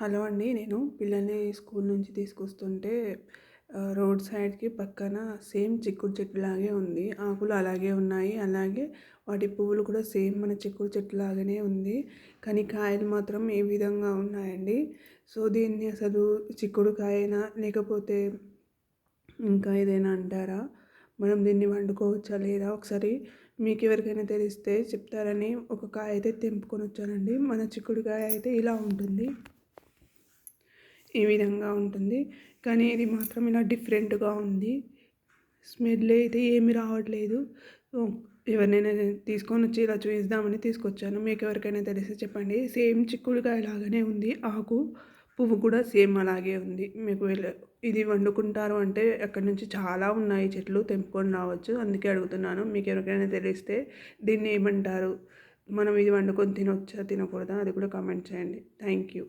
Hello అండి. నేను పిల్లల్ని స్కూల్ నుంచి తీసుకొస్తుంటే రోడ్ సైడ్కి పక్కన సేమ్ చిక్కుడు చెట్టు లాగే ఉంది. ఆకులు అలాగే ఉన్నాయి. అలాగే వాటి పువ్వులు కూడా సేమ్ మన చిక్కుడు చెట్టు లాగానే ఉంది. కానీ కాయలు మాత్రం ఏ విధంగా ఉన్నాయండి? సో దీన్ని అసలు చిక్కుడు కాయనా లేకపోతే ఇంకా ఏదైనా అంటారా? మనం దీన్ని వండుకోవచ్చా లేదా? ఒకసారి మీకు ఎవరికైనా తెలిస్తే చెప్తారని ఒక కాయ అయితే తెంపుకొని వచ్చానండి. మన చిక్కుడుకాయ అయితే ఇలా ఉంటుంది. ఈ విధంగా ఉంటుంది. కానీ ఇది మాత్రం ఇలా డిఫరెంట్గా ఉంది. స్మెల్ అయితే ఏమి రావట్లేదు. ఎవరినైనా తీసుకొని వచ్చి ఇలా చూపిద్దామని తీసుకొచ్చాను. మీకు ఎవరికైనా తెలిస్తే చెప్పండి. సేమ్ చిక్కుడుకాయ లాగానే ఉంది. ఆకు పువ్వు కూడా సేమ్ అలాగే ఉంది. మీకు ఇది వండుకుంటారు అంటే అక్కడి నుంచి చాలా ఉన్నాయి చెట్లు తెంపుకొని రావచ్చు. అందుకే అడుగుతున్నాను. మీకు ఎవరికైనా తెలిస్తే దీన్ని ఏమంటారు? మనం ఇది వండుకొని తినొచ్చా తినకూడదా? అది కూడా కామెంట్ చేయండి. Thank you.